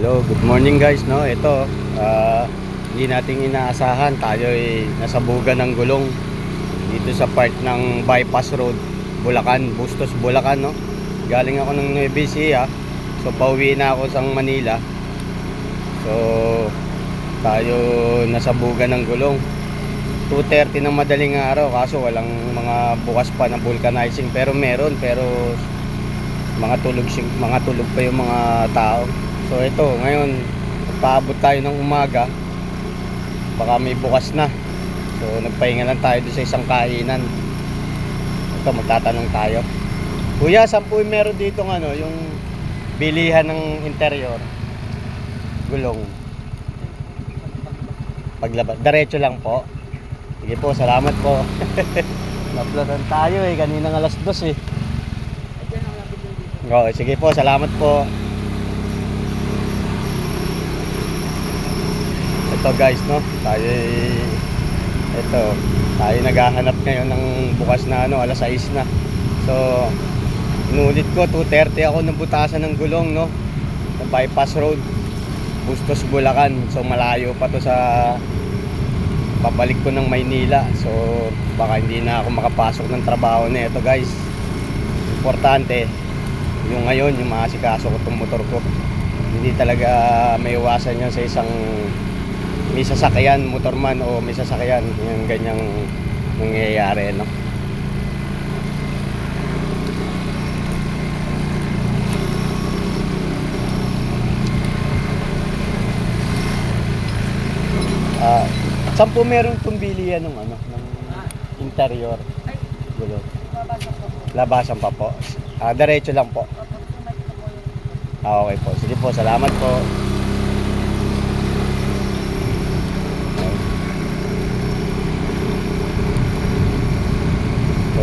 Hello, good morning guys, no? Ito, ah, hindi natin inaasahan, tayo ay nasabugan ng gulong dito sa part ng bypass road, Bulacan, Bustos, Bulacan, no? Galing ako ng Nueva Ecija, so pauwi na ako sa Manila. So, tayo nasabugan ng gulong. 2.30 ng madaling araw, kaso walang mga bukas pa na vulcanizing, pero meron, pero mga tulog mga tulog pa yung mga tao. So ito, ngayon paabot tayo ng umaga. Baka may bukas na. So nagpahinga lang tayo doon sa isang kainan. Ito magtatanong tayo. Kuya, saan po yung meron dito ng ano, yung bilihan ng interior? Gulong. Paglabas. Diretso lang po. Sige po, salamat po. Napladan tayo eh, kanina alas dos eh. Okay, sige po, salamat po. Ito guys, no? Tayo ito, tayo naghahanap ngayon ng bukas na ano, alas 6 na. So, inulit ko 2:30 ako ng butasan ng gulong, no? Sa bypass road. Bustos Bulacan. So, malayo pa to sa papalik ko ng Maynila. So, baka hindi na ako makapasok ng trabaho na ito, guys. Importante, yung ngayon, yung maasikaso ko itong motor ko. Hindi talaga may iwasan yan sa isang may sasakyan, motorman o may sasakyan, yung ganyang nangyayari, no? Ah, saan po meron tumbili yan ng ano, ng interior? Gulo. Labasan pa po. Ah, diretso lang po. Ah, okay po. Sige po, salamat po.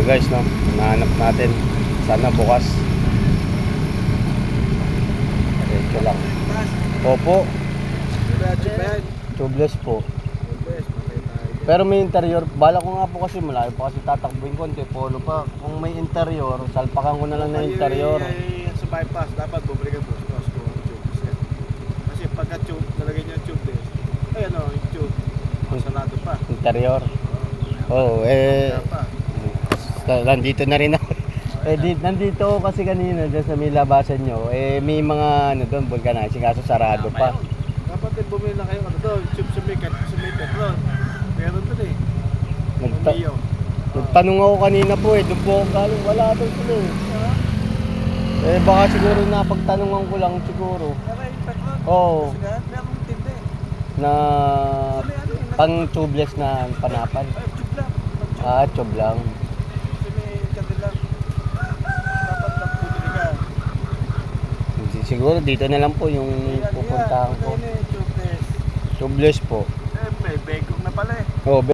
Guys, no, nahanap natin. Sana bukas. Diretso lang. Opo, tubeless po. Pero may interior, bala ko nga po kasi malayo pa kasi tatakbuhin ko, konti polo pa. Kung may interior, salpakan ko na lang na interior. sa bypass, dapat bumalik ang tubes yan. Kasi pagka tube, nalagay niya yung tube din. Ay ano, yung tube, masalado pa. Interior. Oh, eh, sa- nandito na rin ako. Eh, di, nandito ako kasi kanina dyan sa may labasan nyo. Eh, may mga ano doon, vulcanizing kaso sarado pa. Dapat din bumili na kayo, ano doon, tube sumikat, sumikat doon. Meron doon eh. Nagta- Umiyo. nagtanong ako kanina po eh, doon po ako galing, wala doon sila eh. Eh, baka siguro napagtanungan ko lang siguro. Pero yung petrol, Oo, kasi nga, meron tindi. na pang tubeless na panapan. Ay, tube lang. Ah, tube lang. Kasi may kanila. Dapat lang bumili ka. Hindi, Siguro dito na lang po yung pupuntahan ko. Tubeless. Po. Eh, may bagong na pala eh. Oh,